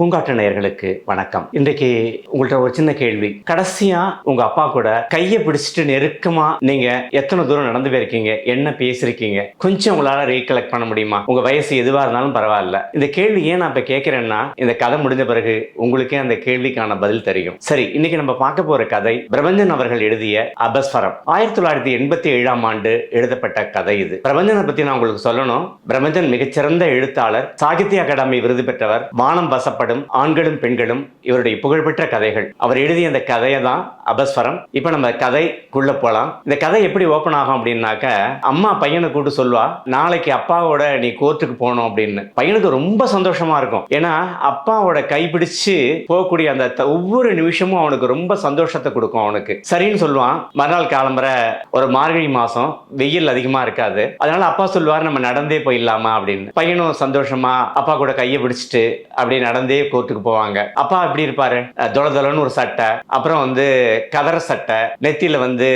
பூங்காற்று நேயர்களுக்கு வணக்கம். இன்றைக்கு உங்கள்ட்ட ஒரு சின்ன கேள்வி. கடைசியா உங்க அப்பா கூட கையை பிடிச்சிட்டு நெருக்கமா நீங்க எத்தனை தூரம் நடந்து போயிருக்கீங்க? என்ன பேசிருக்கீங்க கொஞ்சம் உங்களால ரீகலெக்ட் பண்ண முடியுமா? உங்க வயசு எதுவா இருந்தாலும் பரவாயில்ல. இந்த கேள்வி ஏன் நான் இப்ப கேட்கிறேன்னா இந்த கதை முடிஞ்ச பிறகு உங்களுக்கே அந்த கேள்விக்கான பதில் தெரியும். சரி இன்னைக்கு நம்ம பார்க்க போற கதை பிரபஞ்சன் அவர்கள் எழுதிய அபஸ்வரம். ஆயிரத்தி தொள்ளாயிரத்தி எண்பத்தி ஏழாம் ஆண்டு எழுதப்பட்ட கதை இது. பிரபஞ்சனை பத்தி நான் உங்களுக்கு சொல்லணும். பிரபஞ்சன் மிகச்சிறந்த எழுத்தாளர் சாகித்ய அகாடமி விருது பெற்றவர் வானம் வசப்படும் ஆண்களும் பெண்களும் இவருடைய புகழ்பெற்ற கதைகள். அவர் எழுதிய அந்த கதையை தான் அபஸ்வரம். இப்போ நம்ம கதைக்குள்ள போகலாம் இந்த கதை எப்படி ஓப்பன் ஆகும் அப்படின்னாக்க அம்மா பையனை கூட்டு சொல்லுவா நாளைக்கு அப்பாவோட நீ கோர்ட்டுக்கு போகணும் அப்படின்னு. பையனுக்கு ரொம்ப சந்தோஷமா இருக்கும். ஏன்னா அப்பாவோட கைப்பிடிச்சு போகக்கூடிய அந்த ஒவ்வொரு நிமிஷமும் அவனுக்கு ரொம்ப சந்தோஷத்தை கொடுக்கும் அவனுக்கு. சரின்னு சொல்லுவான். மறுநாள் காலம்பரை ஒரு மார்கழி மாசம் வெயில் அதிகமா இருக்காது. அதனால அப்பா சொல்லுவார் நம்ம நடந்தே போயிடலாமா அப்படின்னு. பையனும் சந்தோஷமா அப்பா கூட கையை பிடிச்சிட்டு அப்படியே நடந்தே கோர்ட்டுக்கு போவாங்க. அப்பா எப்படி இருப்பாரு? தொலை தொலைன்னு ஒரு சட்டை. அப்புறம் வந்து கதற சட்டை நெத்தியில வந்து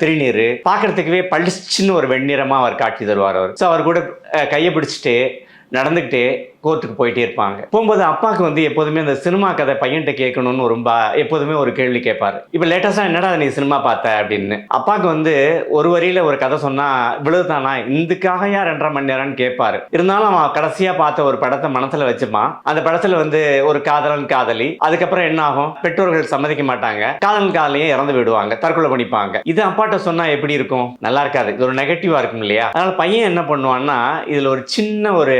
திருநீர் பார்க்கறதுக்கவே பளிச்சுன்னு ஒரு வெண்ணிறமா அவர் காட்சி தருவார் அவர். ஸோ அவர் கூட கையை பிடிச்சிட்டு நடந்துக்கிட்டே கோர்ட்டுக்கு போயிட்டே இருப்பாங்க. போகும்போது அப்பாவுக்கு வந்து எப்போதுமே அந்த சினிமா கதை பையன்கிட்ட கேட்கணும்னு ரொம்ப எப்போதுமே ஒரு கேள்வி கேட்பாரு. இப்போ லேட்டஸ்டாக என்னடா நீ சினிமா பார்த்த? அப்படின்னு. அப்பாவுக்கு வந்து ஒரு வரியில ஒரு கதை சொன்னா இவ்வளவுதானா இதுக்காக யார் ரெண்டரை மணி நேரம்னு கேட்பாரு. இருந்தாலும் அவன் கடைசியா பார்த்த ஒரு படத்தை மனசுல வச்சுப்பான். அந்த படத்துல வந்து ஒரு காதலன் காதலி அதுக்கப்புறம் என்ன ஆகும்? பெற்றோர்கள் சம்மதிக்க மாட்டாங்க. காதலன் காதலியே இறந்து விடுவாங்க தற்கொலை பண்ணிப்பாங்க. இது அப்பாட்ட சொன்னா எப்படி இருக்கும்? நல்லா இருக்காது. இது ஒரு நெகட்டிவா இருக்கும் இல்லையா? அதனால பையன் என்ன பண்ணுவான்னா இதுல ஒரு சின்ன ஒரு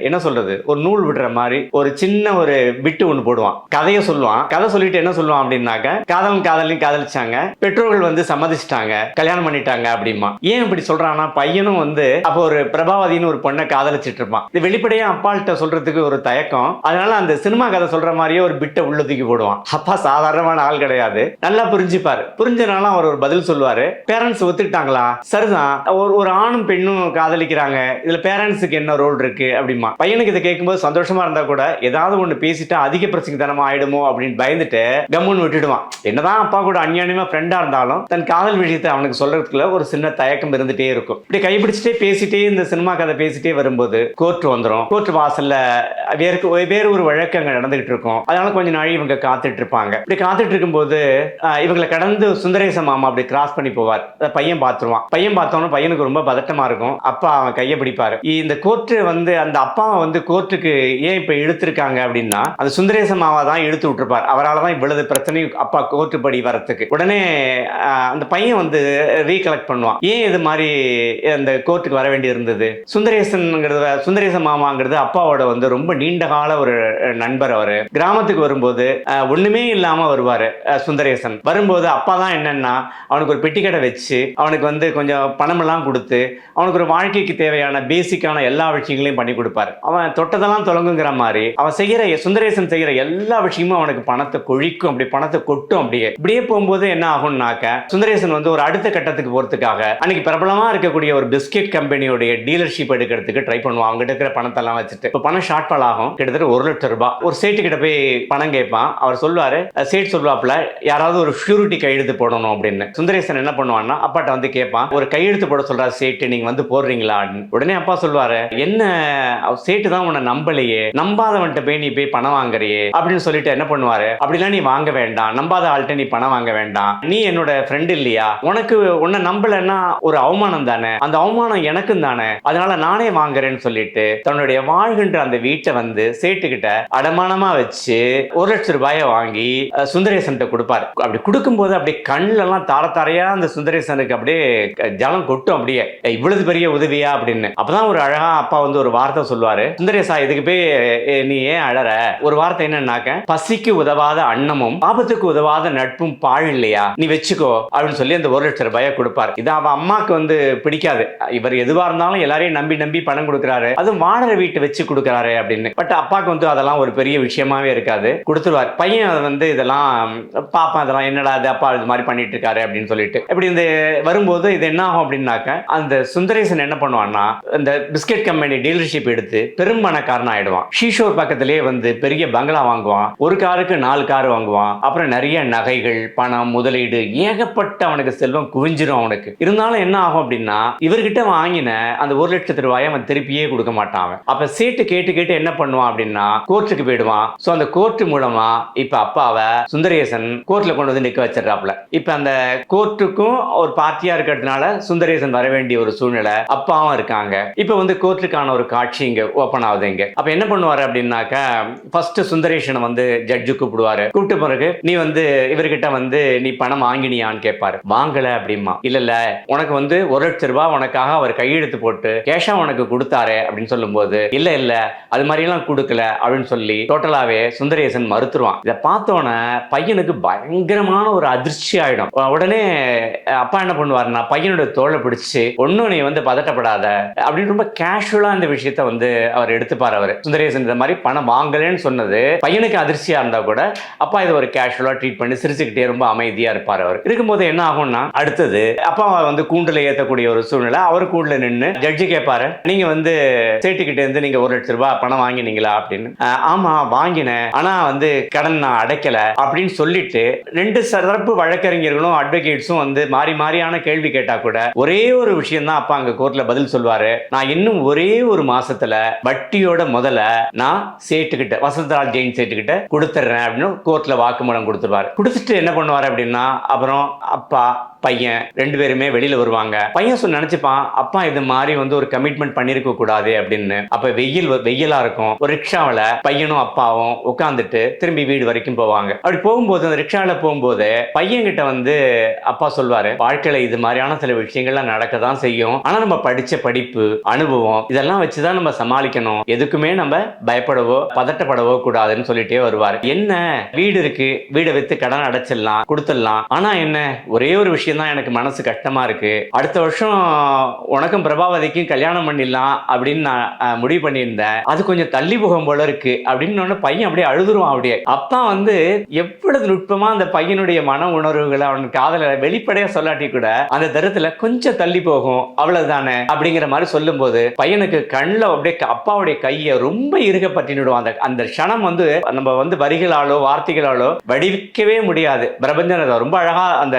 என்ன சொல்றது? ஒரு நூல் விடுற மாதிரி ஒரு சின்ன ஒரு விட்டு ஒன்று போடுவான். கதையை சொல்லுவான். கதை சொல்லிட்டு என்ன சொல்லுவான் அப்படின்னாக்க காதலன் காதலையும் காதலிச்சாங்க. பெற்றோர்கள் வந்து சம்மதிச்சிட்டாங்க. கல்யாணம் பண்ணிட்டாங்க அப்படிமா ஏன் இப்படி சொல்றான்னா பையனும் வந்து அப்போ ஒரு பிரபாவதின்னு ஒரு பொண்ணை காதலிச்சிட்டு இருப்பான். இது வெளிப்படையா அப்பாள்கிட்ட சொல்றதுக்கு ஒரு தயக்கம். அதனால அந்த சினிமா கதை சொல்ற மாதிரியே ஒரு பிட்டை உள்ள தூக்கி போடுவான். அப்பா சாதாரணமான ஆள் கிடையாது. நல்லா புரிஞ்சுப்பாரு. புரிஞ்சனால அவர் ஒரு பதில் சொல்லுவாரு. பேரண்ட்ஸ் ஒத்துக்கிட்டாங்களா? சரிதான். ஒரு ஒரு ஆணும் பெண்ணும் காதலிக்கிறாங்க. இதுல பேரண்ட்ஸுக்கு என்ன ரோல் இருக்கு அப்படிமா பையனுக்கு இதை கேட்கும்போது சந்தோஷமா இருந்தா கூட ஏதாவது ஒண்ணு பேசிட்டா அதிக பிரச்சனை தனமா ஆயிடுமோ அப்படின்னு பயந்துட்டு கம்முன்னு விட்டுடுவான். என்னதான் அப்பா கூட அந்யானியமா ஃப்ரெண்டா இருந்தாலும் தன் காதல் விஷயத்தை அவனுக்கு சொல்றதுக்குள்ள ஒரு சின்ன தயக்கம் இருந்துட்டே இருக்கும். இப்படி கைப்பிடிச்சிட்டே பேசிட்டே இந்த சினிமா கதை பேசிட்டே வரும்போது கோர்ட் வந்துடும் கோர்ட் வாசல்ல வேறு வேறு ஒரு அங்க நடந்துகிட்டு இருக்கும். அதனால கொஞ்ச நாள் இவங்க காத்துட்டு இருப்பாங்க. இப்படி காத்துட்டு இருக்கும்போது இவங்களை கடந்து சுந்தரேச மாமா அப்படி கிராஸ் பண்ணி போவார். பையன் பார்த்துருவான். பையன் பார்த்தோன்னு பையனுக்கு ரொம்ப பதட்டமா இருக்கும். அப்பா அவன் கையை பிடிப்பாரு. இந்த கோர்ட்டு வந்து அந்த அப்பாவை வந்து கோர்ட் கோர்ட்டுக்கு ஏன் இப்ப இழுத்துருக்காங்க அப்படின்னா அந்த சுந்தரேச மாமா தான் இழுத்து விட்டுருப்பார். அவரால் தான் இவ்வளவு பிரச்சனையும் அப்பா கோர்ட்டு படி வரத்துக்கு உடனே அந்த பையன் வந்து ரீகலெக்ட் பண்ணுவான். ஏன் இது மாதிரி அந்த கோர்ட்டுக்கு வர வேண்டி இருந்தது? சுந்தரேசன்ங்கிறது சுந்தரேச மாமாங்கிறது அப்பாவோட வந்து ரொம்ப நீண்ட கால ஒரு நண்பர் அவர். கிராமத்துக்கு வரும்போது ஒண்ணுமே இல்லாம வருவாரு அஹ், சுந்தரேசன். வரும்போது அப்பா தான் என்னன்னா அவனுக்கு ஒரு பெட்டி கடை வச்சு அவனுக்கு வந்து கொஞ்சம் பணமெல்லாம் கொடுத்து அவனுக்கு ஒரு வாழ்க்கைக்கு தேவையான பேசிக்கான எல்லா விஷயங்களையும் பண்ணி கொடுப்பாரு. அவன் தொட்டதெல்லாம் தொடங்குங்கிற மாதிரி அவன் செய்யற சுந்தரேசன் செய்யற எல்லா விஷயமும் அவனுக்கு பணத்தை கொழிக்கும் அப்படி பணத்தை கொட்டும் அப்படியே. இப்படியே போகும்போது என்ன ஆகும்னாக்க சுந்தரேசன் வந்து ஒரு அடுத்த கட்டத்துக்கு போறதுக்காக அன்னைக்கு பிரபலமா இருக்கக்கூடிய ஒரு பிஸ்கெட் கம்பெனியோடைய டீலர்ஷிப் எடுக்கிறதுக்கு ட்ரை பண்ணுவான். அவங்க இருக்கிற பணத்தெல்லாம் வச்சுட்டு. இப்போ பணம் ஷார்ட் ஃபால் ஆகும். கிட்டத்தட்ட ஒரு லட்சம் ரூபாய் ஒரு சேட்டு கிட்ட போய் பணம் கேட்பான். அவர் சொல்லுவாரு சேட் சொல்லுவாப்புல யாராவது ஒரு ஷூரிட்டி கையெழுத்து போடணும் அப்படின்னு. சுந்தரேசன் என்ன பண்ணுவான்னா அப்பாட்ட வந்து கேட்பான் ஒரு கையெழுத்து போட சொல்றாரு சேட்டு நீங்க வந்து போடுறீங்களா? உடனே அப்பா சொல்லுவாரு என்ன சேட்டு தான் உன்னை நம்பலையே. நம்பாதவன்ட்ட போய் நீ போய் பணம் வாங்குறியே. அப்படின்னு சொல்லிட்டு என்ன பண்ணுவாரு? அப்படிலாம் நீ வாங்க வேண்டாம். நம்பாத ஆள்கிட்ட நீ பணம் வாங்க வேண்டாம். நீ என்னோட ஃப்ரெண்ட் இல்லையா? உனக்கு உன்னை நம்பலன்னா ஒரு அவமானம் தானே? அந்த அவமானம் எனக்கும் தானே? அதனால நானே வாங்குறேன்னு சொல்லிட்டு தன்னுடைய வாழ்கின்ற அந்த வீட்டை வந்து சேட்டுக்கிட்ட அடமானமா வச்சு ஒரு லட்சம் ரூபாயை வாங்கி அஹ், சுந்தரேசன்கிட்ட கொடுப்பாரு. அப்படி கொடுக்கும்போது அப்படியே கண்ணுல எல்லாம் தார தாரையா அந்த சுந்தரேசனுக்கு அப்படியே ஜலம் கொட்டும் அப்படியே. இவ்வளவு பெரிய உதவியா? அப்படின்னு. அப்பதான் ஒரு அழகா அப்பா வந்து ஒரு வார்த்தை சொல்லுவாரு. சா இதுக்கு போய் நீ ஏன் அழற? ஒரு வார்த்தை என்னன்னாக்க பசிக்கு உதவாத அன்னமும் ஆபத்துக்கு உதவாத நட்பும் பாழ் இல்லையா? நீ வச்சுக்கோ அப்படின்னு சொல்லி அந்த ஒரு லட்சம் ரூபாயை கொடுப்பார். இது அவன் அம்மாக்கு வந்து பிடிக்காது. இவர் எதுவா இருந்தாலும் எல்லாரையும் நம்பி நம்பி பணம் கொடுக்குறாரு. அதுவும் வாடகை வீட்டை வச்சு கொடுக்குறாரு அப்படின்னு. பட் அப்பாக்கு வந்து அதெல்லாம் ஒரு பெரிய விஷயமாவே இருக்காது. கொடுத்துருவார். பையன் அதை வந்து இதெல்லாம் பாப்பா அதெல்லாம் என்னடா அது அப்பா இது மாதிரி பண்ணிட்டு இருக்காரு அப்படின்னு சொல்லிட்டு. இப்படி இந்த வரும்போது இது என்ன ஆகும் அப்படின்னாக்க அந்த சுந்தரேசன் என்ன பண்ணுவான்னா இந்த பிஸ்கெட் கம்பெனி டீலர்ஷிப் எடுத்து பெரும் பணக்காரன் ஆயிடுவான் ஷீஷோர் பக்கத்திலேயே வந்து பெரிய பங்களா வாங்குவான். ஒரு காருக்கு நாலு கார் வாங்குவான். அப்புறம் நிறைய நகைகள் பணம் முதலீடு ஏகப்பட்ட அவனுக்கு செல்வம் குவிஞ்சிரும் அவனுக்கு. இருந்தாலும் என்ன ஆகும் அப்படின்னா இவர்கிட்ட வாங்கின அந்த ஒரு லட்சத்து ரூபாயை அவன் திருப்பியே கொடுக்க மாட்டான் அவன். அப்ப சீட்டு கேட்டு கேட்டு என்ன பண்ணுவான் அப்படின்னா கோர்ட்டுக்கு போயிடுவான். சோ அந்த கோர்ட்டு மூலமா இப்ப அப்பாவை சுந்தரேசன் கோர்ட்ல கொண்டு வந்து நிக்க வச்சிடறாப்ல இப்ப அந்த கோர்ட்டுக்கும் ஒரு பார்ட்டியா இருக்கிறதுனால சுந்தரேசன் வர வேண்டிய ஒரு சூழ்நிலை அப்பாவும் இருக்காங்க. இப்ப வந்து கோர்ட்டுக்கான ஒரு காட்சி இங்க ஓபன் ஆகுது. இங்க அப்ப என்ன பண்ணுவாரு அப்படின்னாக்கா ஃபர்ஸ்ட் சுந்தரேஷனை வந்து ஜட்ஜு கூப்பிடுவாரு. கூப்பிட்டு பிறகு நீ வந்து இவர்கிட்ட வந்து நீ பணம் வாங்கினியான்னு கேட்பாரு. வாங்கல அப்படிமா இல்ல இல்ல. உனக்கு வந்து ஒரு லட்சம் ரூபாய் உனக்காக அவர் கையெழுத்து போட்டு கேஷா உனக்கு கொடுத்தாரு அப்படின்னு சொல்லும்போது இல்ல இல்ல. அது மாதிரி எல்லாம் கொடுக்கல அப்படின்னு சொல்லி டோட்டலாவே சுந்தரேசன் மறுத்துருவான். இதை பார்த்தோன்னே பையனுக்கு பயங்கரமான ஒரு அதிர்ச்சி ஆயிடும். உடனே அப்பா என்ன பண்ணுவாருன்னா பையனோட தோலை பிடிச்சு ஒன்னும் நீ வந்து பதட்டப்படாத அப்படின்னு ரொம்ப கேஷுவலா இந்த விஷயத்த வந்து அவர் எடுத்து எடுத்துப்பார் அவர். சுந்தரேசன் இந்த மாதிரி பணம் வாங்கலன்னு சொன்னது பையனுக்கு அதிர்ச்சியா இருந்தா கூட அப்பா இதை ஒரு கேஷுவலா ட்ரீட் பண்ணி சிரிச்சுக்கிட்டே ரொம்ப அமைதியா இருப்பார் அவர். இருக்கும்போது என்ன ஆகும்னா அடுத்தது அப்பா வந்து கூண்டுல ஏத்தக்கூடிய ஒரு சூழ்நிலை அவர் கூண்டுல நின்று ஜட்ஜி கேட்பாரு நீங்க வந்து சேட்டுக்கிட்டே இருந்து நீங்க ஒரு லட்சம் ரூபாய் பணம் வாங்கினீங்களா? அப்படின்னு. ஆமா வாங்கினேன். ஆனா வந்து கடன் நான் அடைக்கல. அப்படின்னு சொல்லிட்டு ரெண்டு சிறப்பு வழக்கறிஞர்களும் அட்வொகேட்ஸும் வந்து மாறி மாறியான கேள்வி கேட்டா கூட ஒரே ஒரு விஷயம் தான் அப்பா அங்க கோர்ட்ல பதில் சொல்வாரு. நான் இன்னும் ஒரே ஒரு மாசத்துல வட்டி வட்டியோட முதல்ல நான் சேட்டுக்கிட்ட வசந்தராஜ் ஜெயின் சேட்டுக்கிட்ட கொடுத்துட்றேன் அப்படின்னு கோர்ட்ல வாக்குமூலம் கொடுத்துருவாரு. கொடுத்துட்டு என்ன பண்ணுவார் அப்படின்னா அப்புறம் அப்பா பையன் ரெண்டு பேருமே வெளியில வருவாங்க. பையன் சொன்ன நினைச்சுப்பான் அப்பா இது மாதிரி வந்து ஒரு கமிட்மெண்ட் பண்ணிருக்க கூடாது அப்படின்னு. அப்ப வெயில் வெயிலா இருக்கும். ஒரு ரிக்ஷாவில பையனும் அப்பாவும் உட்காந்துட்டு திரும்பி வீடு வரைக்கும் போவாங்க. அப்படி போகும்போது அந்த ரிக்ஷாவில போகும்போது பையன் கிட்ட வந்து அப்பா சொல்வாரு வாழ்க்கையில இது மாதிரியான சில விஷயங்கள்லாம் நடக்க தான் செய்யும். ஆனா நம்ம படிச்ச படிப்பு அனுபவம் இதெல்லாம் வச்சுதான் நம்ம சமாளிக்கணும். எதுக்குமே நம்ம பயப்படவோ பதட்டப்படவோ கூடாதுன்னு சொல்லிட்டே வருவார். என்ன? வீடு இருக்கு. வீடை வித்து கடன் அடைச்சிடலாம் கொடுத்துடலாம். ஆனா என்ன? ஒரே ஒரு விஷயம் தான் எனக்கு மனசு கஷ்டமா இருக்கு. அடுத்த வருஷம் உனக்கும் பிரபாவதிக்கும் கல்யாணம் பண்ணிடலாம் அப்படின்னு நான் முடிவு பண்ணியிருந்தேன். அது கொஞ்சம் தள்ளி போகும் போல இருக்கு அப்படின்னு உடனே பையன் அப்படியே அழுதுருவான் அப்படியே. அப்பா வந்து எவ்வளவு நுட்பமா அந்த பையனுடைய மன உணர்வுகளை அவன் காதல வெளிப்படையாக சொல்லாட்டி கூட அந்த தரத்தில் கொஞ்சம் தள்ளி போகும் அவ்வளவுதானே அப்படிங்கிற மாதிரி சொல்லும்போது பையனுக்கு கண்ணில் அப்படியே அப்பாவுடைய கையை ரொம்ப இறுக பற்றினுடும். அந்த அந்த க்ஷணம் வந்து நம்ம வந்து வரிகளாலோ வார்த்தைகளாலோ வடிவிக்கவே முடியாது. பிரபஞ்சன் ரொம்ப அழகா அந்த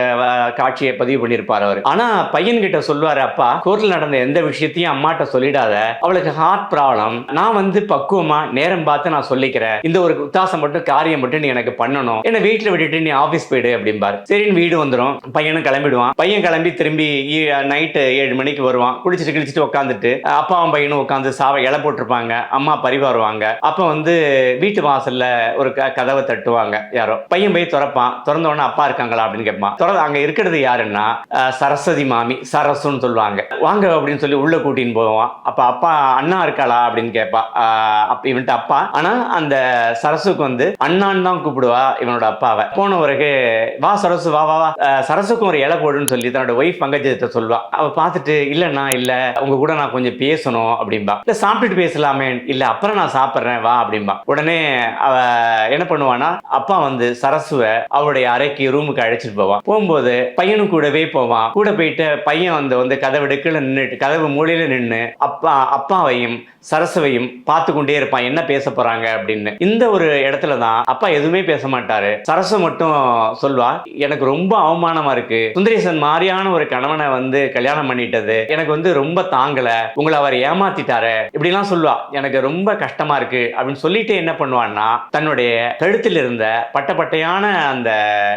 காட்சி காட்சியை பதிவு பண்ணியிருப்பார் அவர். ஆனா பையன் கிட்ட சொல்லுவாரு அப்பா கோர்ட்ல நடந்த எந்த விஷயத்தையும் அம்மாட்ட சொல்லிடாத. அவளுக்கு ஹார்ட் ப்ராப்ளம் நான் வந்து பக்குவமா நேரம் பார்த்து நான் சொல்லிக்கிறேன். இந்த ஒரு உத்தாசம் மட்டும் காரியம் மட்டும் நீ எனக்கு பண்ணணும். என்ன வீட்டுல விட்டுட்டு நீ ஆபீஸ் போயிடு அப்படிம்பாரு. சரின்னு வீடு வந்துடும் பையனும் கிளம்பிடுவான். பையன் கிளம்பி திரும்பி நைட்டு ஏழு மணிக்கு வருவான். குளிச்சுட்டு கிழிச்சிட்டு உட்காந்துட்டு அப்பாவும் பையனும் உட்காந்து சாவை இலை போட்டிருப்பாங்க. அம்மா பரிவாருவாங்க அப்ப வந்து வீட்டு வாசல்ல ஒரு க- கதவை தட்டுவாங்க யாரோ. பையன் போய் திறப்பான். திறந்த உடனே அப்பா இருக்காங்களா அப்படின்னு கேட்பான். அங்க இருக்கிறது யாருன்னா சரஸ்வதி மாமி சரசுன்னு சொல்லுவாங்க. வாங்க அப்படின்னு சொல்லி உள்ள கூட்டின்னு போவான். அப்ப அப்பா அண்ணா இருக்காளா? அப்படின்னு கேட்பா ஆஹ் அப்ப இவன்ட்ட அப்பா. ஆனா அந்த சரசுக்கு வந்து அண்ணான்னு தான் கூப்பிடுவா இவனோட அப்பாவை. போன பிறகு வா சரசு வா வா வா. சரசுக்கும் ஒரு இலை போடுன்னு சொல்லி தன்னோட ஒய்ஃப் பங்கஜத்தை சொல்லுவா. அவ பார்த்துட்டு இல்லைண்ணா இல்ல. உங்க கூட நான் கொஞ்சம் பேசணும் அப்படின்பா இல்ல சாப்பிட்டுட்டு பேசலாமே. இல்ல அப்புறம் நான் சாப்பிட்றேன் வா அப்படின்பா உடனே அவ என்ன பண்ணுவானா அப்பா வந்து சரசுவை அவருடைய அறைக்கு ரூமுக்கு அழைச்சிட்டு போவான். போகும்போது பையனும் கூடவே போவான். கூட போயிட்டு பையன் வந்து வந்து கதவு எடுக்கல நின்றுட்டு கதவு மூலையில நின்று அப்பா அப்பாவையும் சரசுவையும் பார்த்து கொண்டே இருப்பான். என்ன பேச போறாங்க அப்படின்னு. இந்த ஒரு இடத்துல தான் அப்பா எதுவுமே பேச மாட்டாரு. சரசு மட்டும் சொல்வா எனக்கு ரொம்ப அவமானமா இருக்கு. சுந்தரேசன் மாதிரியான ஒரு கணவனை வந்து கல்யாணம் பண்ணிட்டது. எனக்கு வந்து ரொம்ப தாங்கல. உங்களை அவர் ஏமாத்திட்டாரு. இப்படிலாம் சொல்லுவா எனக்கு ரொம்ப கஷ்டமா இருக்கு. அப்படின்னு சொல்லிட்டு என்ன பண்ணுவான்னா தன்னுடைய கழுத்தில் இருந்த பட்டப்பட்டையான அந்த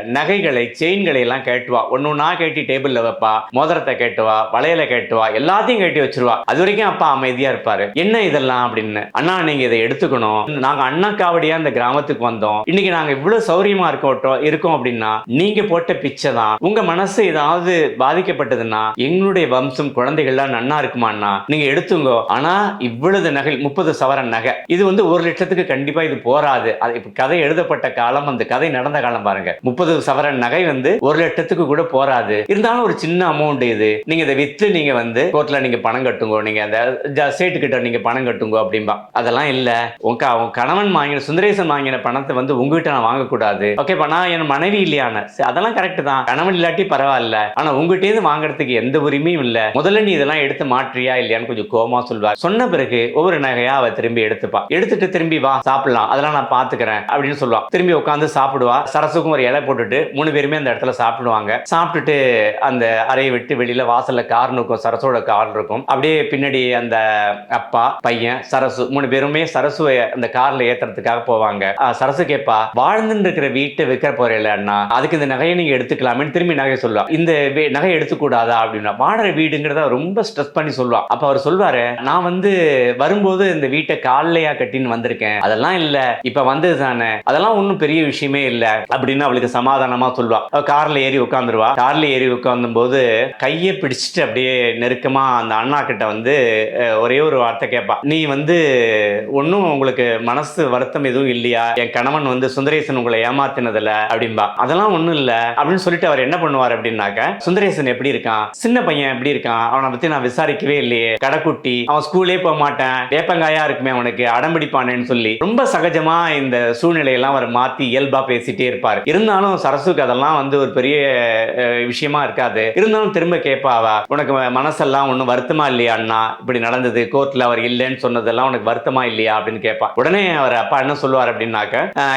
நகைகளை செயின்களை எல்லாம் கேட்டுவா. ஒன்னு ஒன்னா கேட்டி டேபிள்ல வைப்பா. மோதிரத்தை கேட்டுவா வளையல கேட்டுவா. எல்லாத்தையும் கேட்டி வச்சிருவா. அது வரைக்கும் அப்பா அமைதியா இருப்பாரு. என்ன என்ன இதெல்லாம் அப்படின்னு? அண்ணா நீங்க இதை எடுத்துக்கணும். நாங்க அண்ணா காவடியா இந்த கிராமத்துக்கு வந்தோம். இன்னைக்கு நாங்க இவ்வளவு சௌரியமா இருக்கோம் இருக்கோம் அப்படின்னா நீங்க போட்ட பிச்சை தான். உங்க மனசு ஏதாவது பாதிக்கப்பட்டதுன்னா எங்களுடைய வம்சம் குழந்தைகள்லாம் நன்னா இருக்குமாண்ணா? நீங்க எடுத்துங்க. ஆனா இவ்வளவு நகை முப்பது சவரன் நகை. இது வந்து ஒரு லட்சத்துக்கு கண்டிப்பா இது போராது அது இப்ப கதை எழுதப்பட்ட காலம் அந்த கதை நடந்த காலம் பாருங்க. முப்பது சவரன் நகை வந்து ஒரு லட்சத்துக்கு கூட போராது இருந்தாலும் ஒரு சின்ன அமௌண்ட் இது. நீங்க இதை வித்து நீங்க வந்து கோர்ட்ல நீங்க பணம் கட்டுங்க. நீங்க அந்த ஜ- சேட்டு கிட்ட நீங்க பணம் கட்டுங்க அப்படிம்பா. அதெல்லாம் இல்ல. உங்க உன் கணவன் வாங்கின சுந்தரேசன் வாங்கின பணத்தை வந்து உங்ககிட்ட நான் வாங்கக்கூடாது. ஓகேப்பா நான் என் மனைவி இல்லையான அதெல்லாம் கரெக்ட் தான். கணவன் இல்லாட்டி பரவாயில்ல. ஆனா உங்ககிட்ட இருந்து வாங்குறதுக்கு எந்த உரிமையும் இல்ல. முதல்ல நீ இதெல்லாம் எடுத்து மாற்றியா இல்லையான்னு கொஞ்சம் கோமா சொல்வார் சொன்ன பிறகு ஒவ்வொரு நகையா அவ திரும்பி எடுத்துப்பா. எடுத்துட்டு திரும்பி வா சாப்பிடலாம். அதெல்லாம் நான் பாத்துக்கிறேன் அப்படின்னு சொல்லுவான் திரும்பி உட்காந்து சாப்பிடுவா. சரசுக்கும் ஒரு இலை போட்டுட்டு மூணு பேருமே அந்த இடத்துல சாப்பிடுவாங்க. சாப்பிட்டுட்டு அந்த அறையை விட்டு வெளியில வாசல்ல கார் இருக்கும் சரசோட கார் இருக்கும். அப்படியே பின்னாடி அந்த அப்பா பையன் சரசு மூணு பேருமே சரசுவை அந்த கார்ல ஏத்துறதுக்காக போவாங்க. ஆஹ் சரசு கேப்பா வாழ்ந்துட்டு இருக்கிற வீட்டை விற்க போறேன் அண்ணா அதுக்கு இந்த நகையை நீங்க எடுத்துக்கலாமேன்னு திரும்பி நகையை சொல்லுவா. இந்த வே- நகை எடுத்துக்கூடாதா? அப்படின்னா வாடகை வீடுங்கிறத ரொம்ப ஸ்ட்ரெஸ் பண்ணி சொல்லுவா. அப்ப அவர் சொல்வாரு நான் வந்து வரும்போது இந்த வீட்டை காலையா கட்டின்னு வந்திருக்கேன். அதெல்லாம் இல்ல. இப்ப வந்தது தானே. அதெல்லாம் ஒன்றும் பெரிய விஷயமே இல்ல. அப்படின்னு அவளுக்கு சமாதானமா சொல்லுவா. கார்ல ஏறி உட்காந்துருவா கார்ல ஏறி உட்காந்து போது கையை பிடிச்சிட்டு அப்படியே நெருக்கமா அந்த அண்ணா கிட்ட வந்து ஒரே ஒரு வார்த்தை கேட்பா நீ வந்து ஒன்றும் உங்களுக்கு மனசு வருத்தம் எதுவும் இல்லையா? என் கணவன் வந்து சுந்தரேசன் உங்களை ஏமாத்தினதில்ல அப்படின்பா அதெல்லாம் ஒன்றும் இல்ல. அப்படின்னு சொல்லிட்டு அவர் என்ன பண்ணுவார் அப்படின்னாக்க சுந்தரேசன் எப்படி இருக்கான்? சின்ன பையன் எப்படி இருக்கான்? அவனை பற்றி நான் விசாரிக்கவே இல்லையே. கடைக்குட்டி. அவன் ஸ்கூலே போக மாட்டேன். வேப்பங்காயா இருக்குமே அவனுக்கு அடம்பிடிப்பானேன்னு சொல்லி ரொம்ப சகஜமா இந்த சூழ்நிலையெல்லாம் அவர் மாத்தி இயல்பா பேசிட்டே இருப்பார். இருந்தாலும் சரசுக்கு அதெல்லாம் வந்து ஒரு பெரிய விஷயமா இருக்காது. இருந்தாலும் திரும்ப கேட்பாவா? உனக்கு மனசெல்லாம் ஒன்றும் வருத்தமா இல்லையா அண்ணா இப்படி நடந்தது. கோர்ட்ல அவர் இல்லைன்னு சொன்னதெல்லாம் உனக்கு வருத்தமா இல்லையா அப்படின்னு கேட்பான் உடனே அவர் அப்பா என்ன சொல்லுவார் அப்படின்னாக்க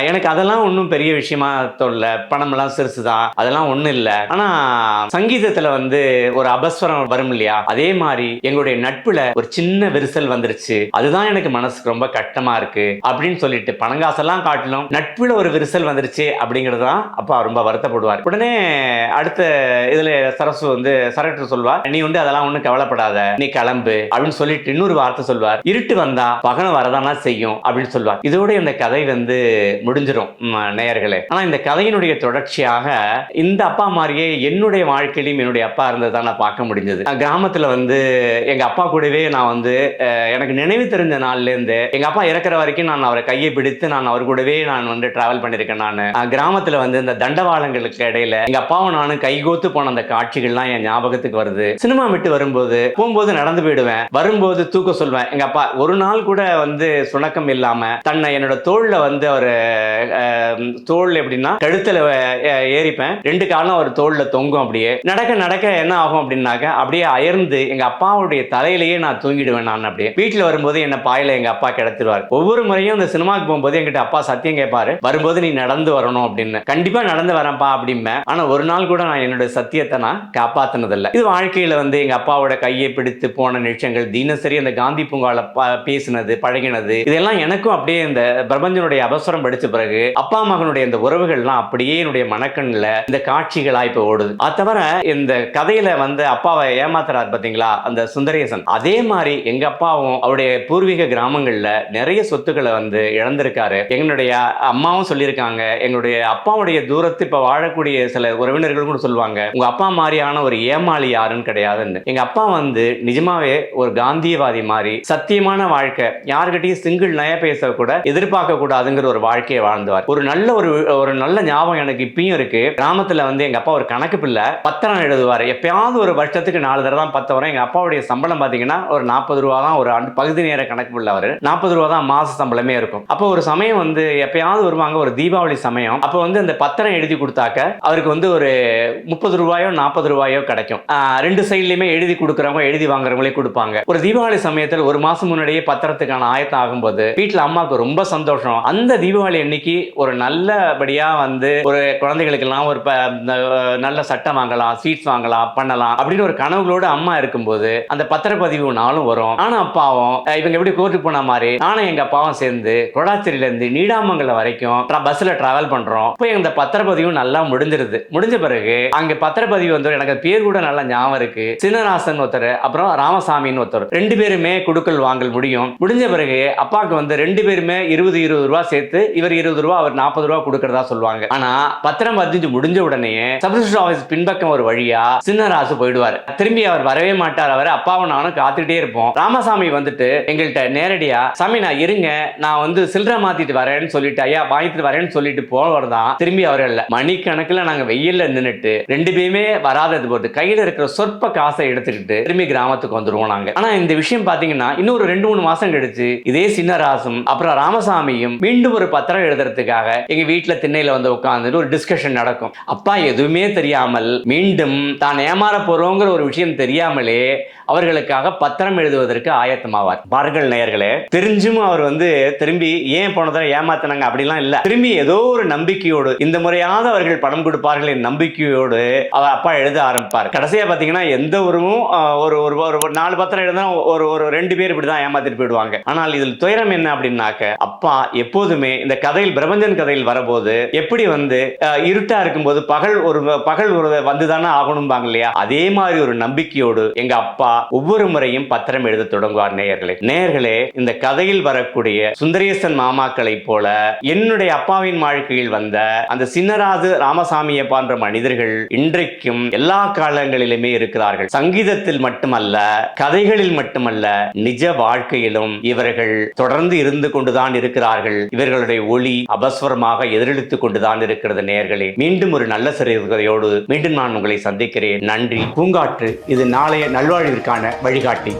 எனக்கு அதெல்லாம் ஒன்றும் பெரிய விஷயமா தோணல. பணம் எல்லாம் சிறுசு தான் அதெல்லாம் ஒன்றும் இல்ல. ஆனா சங்கீதத்துல வந்து ஒரு அபஸ்வரம் வரும் இல்லையா? அதே மாதிரி எங்களுடைய நட்புல ஒரு சின்ன விரிசல் வந்துருச்சு. அதுதான் எனக்கு மனசுக்கு ரொம்ப கஷ்டமா இருக்கு. அப்படின்னு சொல்லிட்டு பணங்காசெல்லாம் காட்டிலும் நட்புல ஒரு விரிசல் வந்துருச்சு அப்படிங்கிறது தான் அப்பா ரொம்ப வருத்தப்படுவார். உடனே அடுத்த இதுல சரசு வந்து சரட்டு சொல்வா நீ வந்து அதெல்லாம் ஒன்றும் கவலைப்படாத. நீ கிளம்பு. அப்படின்னு சொல்லிட்டு இன்னொரு வார்த்தை சொல்வார். இருட்டு வந்தா பகனம் வரதானா செய்யும் அப்படின்னு சொல்வார். இதோட இந்த கதை வந்து முடிஞ்சிடும் நேயர்களே. ஆனா இந்த கதையினுடைய தொடர்ச்சியாக இந்த அப்பா மாதிரியே என்னுடைய வாழ்க்கையிலும் என்னுடைய அப்பா இருந்ததை நான் பார்க்க முடிஞ்சது. கிராமத்துல வந்து எங்க அப்பா கூடவே நான் வந்து எனக்கு நினைவு தெரிஞ்ச நாள்ல இருந்து எங்க அப்பா இறக்குற வரைக்கும் நான் அவரை கையை பிடித்து நான் அவர் கூடவே நான் வந்து டிராவல் பண்ணியிருக்கேன் நான். கிராமத்துல வந்து இந்த தண்டவாளங்களுக்கு இடையில எங்க அப்பாவும் நானும் கைகோத்து போன அந்த காட்சிகள்லாம் என் ஞாபகத்துக்கு வருது. சினிமா விட்டு வரும்போது போகும்போது நடந்து போயிடுவேன். வரும்போது தூக்க சொல்வேன். எங்க அப்பா ஒரு நாள் கூட வந்து சுணக்கம் இல்லாம தன்னை என்னோட தோல்ல வந்து அவர் தோல் எப்படின்னா கழுத்துல ஏறிப்பேன். ரெண்டு காலம் அவர் தோல்ல தொங்கும் அப்படியே. நடக்க நடக்க என்ன ஆகும் அப்படின்னாக்க அப்படியே அயர்ந்து எங்க அப்பாவுடைய தலையிலேயே நான் தூங்கிடுவேன் நான் அப்படியே. வீட்டுல வரும்போது என்ன பாயில எங்க அப்பா கிடத்திடுவார் ஒவ்வொரு முறையும் இந்த சினிமாக்கு போகும்போது எங்கிட்ட அப்பா சத்தியம் கேட்பாரு வரும்போது நீ நடந்து வரணும் அப்படின்னு. கண்டிப்பா நடந்து வரேன்ப்பா அப்படிம்பேன். ஆனா ஒரு நாள் கூட நான் என்னோட சத்தியத்தை நான் காப்பாத்தினதில்லை. இது வாழ்க்கையில வந்து எங்க அப்பாவோட கையை பிடித்து போன நிமிஷங்கள் தினசரி அந்த காந்தி பூங்கால ப- பேசினது பழகினது இதெல்லாம் எனக்கும் அப்படியே இந்த பிரபஞ்சனுடைய அவசரம் படித்த பிறகு அப்பா மகனுடைய இந்த உறவுகள்லாம் அப்படியே என்னுடைய மனக்கண்ணில் இந்த காட்சிகளாக இப்போ ஓடுது. அது தவிர இந்த கதையில வந்து அப்பாவை ஏமாத்துறாரு பார்த்தீங்களா அந்த சுந்தரேசன். அதே மாதிரி எங்க அப்பாவும் அவருடைய பூர்வீக கிராமங்கள்ல நிறைய சொத்துக்களை வந்து இழந்திருக்காரு. எங்களுடைய அம்மாவும் சொல்லியிருக்காங்க எங்களுடைய அப்பாவுடைய தூரத்து இப்போ வாழக்கூடிய சில உறவினர்கள் கூட சொல்லுவாங்க உங்க அப்பா மாதிரியான ஒரு ஏமாளி யாருன்னு கிடையாதுன்னு. எங்க அப்பா வந்து நிஜமாவே ஒரு காந்தியவாதி மாதிரி சத்தியமான வாழ்க்கை. யாருக்கிட்டையும் சிங்கிள் நய பேச கூட எதிர்பார்க்க கூடாதுங்கிற ஒரு வாழ்க்கையை வாழ்ந்தவர். ஒரு நல்ல ஒரு ஒரு நல்ல ஞாபகம் எனக்கு இப்பயும் இருக்கு. கிராமத்துல வந்து எங்க அப்பா ஒரு கணக்கு பிள்ளை பத்திரம் எழுதுவார். எப்பயாவது ஒரு வருஷத்துக்கு நாலு தடவை தான் பத்து வரும். எங்க அப்பாவுடைய சம்பளம் பாத்தீங்கன்னா ஒரு நாற்பது ரூபா தான் ஒரு ஆண்டு பகுதி நேர கணக்கு பிள்ளை அவர். நாற்பது ரூபா தான் மாச சம்பளமே இருக்கும். அப்போ ஒரு சமயம் வந்து எப்பயாவது வருவாங்க ஒரு தீபாவளி சமயம். அப்போ வந்து அந்த பத்திரம் எழுதி கொடுத்தாக்க அவருக்கு வந்து ஒரு முப்பது ரூபாயோ நாற்பது ரூபாயோ கிடைக்கும். ரெண்டு சைட்லயுமே எழுதி கொடுக்குறவங்க எழுதி வாங்குறவங்களே கொடுப்பாங்க. ஒரு தீபாவளி சமயத்தில் ஒரு மாசம் முன்னாடியே பத்திரத்துக்கான ஆயத்தம் ஆகும்போது வீட்டில் அம்மாவுக்கு ரொம்ப சந்தோஷம். அந்த தீபாவளி அன்னைக்கு ஒரு நல்லபடியா வந்து ஒரு குழந்தைகளுக்கெல்லாம் ஒரு நல்ல சட்டம் வாங்கலாம் ஸ்வீட்ஸ் வாங்கலாம் பண்ணலாம் அப்படின்னு ஒரு கனவுகளோட அம்மா இருக்கும்போது அந்த பத்திரப்பதிவு நாளும் வரும். ஆனா அப்பாவும் இவங்க எப்படி கோர்ட்டு போன மாதிரி நானும் எங்க அப்பாவும் சேர்ந்து கொடாச்சேரியில இருந்து நீடாமங்கலம் வரைக்கும் பஸ்ல டிராவல் பண்றோம். இப்போ இந்த பத்திரப்பதிவு நல்லா முடிஞ்சிருது. முடிஞ்ச பிறகு அங்க பத்திரப்பதிவு வந்து எனக்கு பேர் கூட நல்லா ஞாபகம் இருக்கு. சின்னராசன் ஒருத்தர் அப்புறம் ராமசாமின்னு ஒருத்தர். ரெண்டு பேருமே கொடுக்க பொருட்கள் வாங்கல் முடியும். முடிஞ்ச பிறகு அப்பாவுக்கு வந்து ரெண்டு பேருமே இருபது இருபது ரூபா சேர்த்து இவர் இருபது ரூபா அவர் நாற்பது ரூபா கொடுக்கறதா சொல்லுவாங்க. ஆனா பத்திரம் பதிஞ்சு முடிஞ்ச உடனே சப்ரிஸ்டர் ஆஃபீஸ் பின்பக்கம் ஒரு வழியா சின்னராசு போயிடுவார். திரும்பி அவர் வரவே மாட்டார். அவர் அப்பாவும் நானும் காத்துக்கிட்டே இருப்போம். ராமசாமி வந்துட்டு எங்கள்கிட்ட நேரடியா சாமி நான் இருங்க. நான் வந்து சில்லறை மாத்திட்டு வரேன்னு சொல்லிட்டு ஐயா வாங்கிட்டு வரேன்னு சொல்லிட்டு போனவர் தான். திரும்பி அவர் இல்ல. மணிக்கணக்கில் நாங்க வெயில்ல நின்னுட்டு ரெண்டு பேருமே வராதது போது கையில இருக்கிற சொற்ப காசை எடுத்துக்கிட்டு திரும்பி கிராமத்துக்கு வந்துருவோம் நாங்க. ஆனா இந்த விஷயம் பாத்தீங்கன்னா இன்னொரு ரெண்டு மூணு மாசம் கழிச்சு இதே சின்னராசும் அப்புறம் ராமசாமியும் மீண்டும் ஒரு பத்திரம் எழுதுறதுக்காக எங்க வீட்டுல திண்ணையில வந்து உட்காந்துட்டு ஒரு டிஸ்கஷன் நடக்கும். அப்பா எதுவுமே தெரியாமல் மீண்டும் தான் ஏமாற போறோங்கிற ஒரு விஷயம் தெரியாமலே அவர்களுக்காக பத்திரம் எழுதுவதற்கு ஆயத்தமாவார். பார்கள் நேயர்களே தெரிஞ்சும் அவர் வந்து திரும்பி ஏன் போன தடவை ஏமாத்தினாங்க அப்படிலாம் இல்ல. திரும்பி ஏதோ ஒரு நம்பிக்கையோடு இந்த முறையாவது அவர்கள் பணம் கொடுப்பார்கள் என் நம்பிக்கையோடு அவர் அப்பா எழுத ஆரம்பிப்பார். கடைசியா பாத்தீங்கன்னா எந்த ஒரு ஒரு ஒரு ஒரு நாலு பத்திரம் எழுதினா ஒரு ஒரு ரெண்டு பேர் இப்படிதான் ஏமாத்திட்டு போயிடுவாங்க. ஆனால் இதில் துயரம் என்ன அப்படின்னாக்க அப்பா எப்போதுமே இந்த கதையில் பிரபஞ்சன் கதையில் வரபோது எப்படி வந்து இருட்டா இருக்கும்போது பகல் ஒரு பகல் ஒரு வந்துதானே ஆகணும்பாங்க இல்லையா? அதே மாதிரி ஒரு நம்பிக்கையோடு எங்க அப்பா ஒவ்வொரு முறையும் பத்திரம் எழுத தொடங்குவார் நேயர்களே. நேயர்களே இந்த கதையில் வரக்கூடிய சுந்தரேசன் மாமாக்களை போல என்னுடைய அப்பாவின் வாழ்க்கையில் வந்த அந்த சின்னராஜு ராமசாமியை போன்ற மனிதர்கள் இன்றைக்கும் எல்லா காலங்களிலுமே இருக்கிறார்கள். சங்கீதத்தில் மட்டுமல்ல கதைகளில் மட்டுமல்ல நிஜ வாழ்க்கையிலும் இவர்கள் தொடர்ந்து இருந்து கொண்டுதான் இருக்கிறார்கள். இவர்களுடைய ஒளி அபஸ்வரமாக எதிரொலித்துக் கொண்டுதான் இருக்கிறது நேயர்களே மீண்டும் ஒரு நல்ல சிறுகதையோடு மீண்டும் நான் உங்களை சந்திக்கிறேன். நன்றி. பூங்காற்று இது நாளைய நல்வாழ்விற்கான வழிகாட்டி.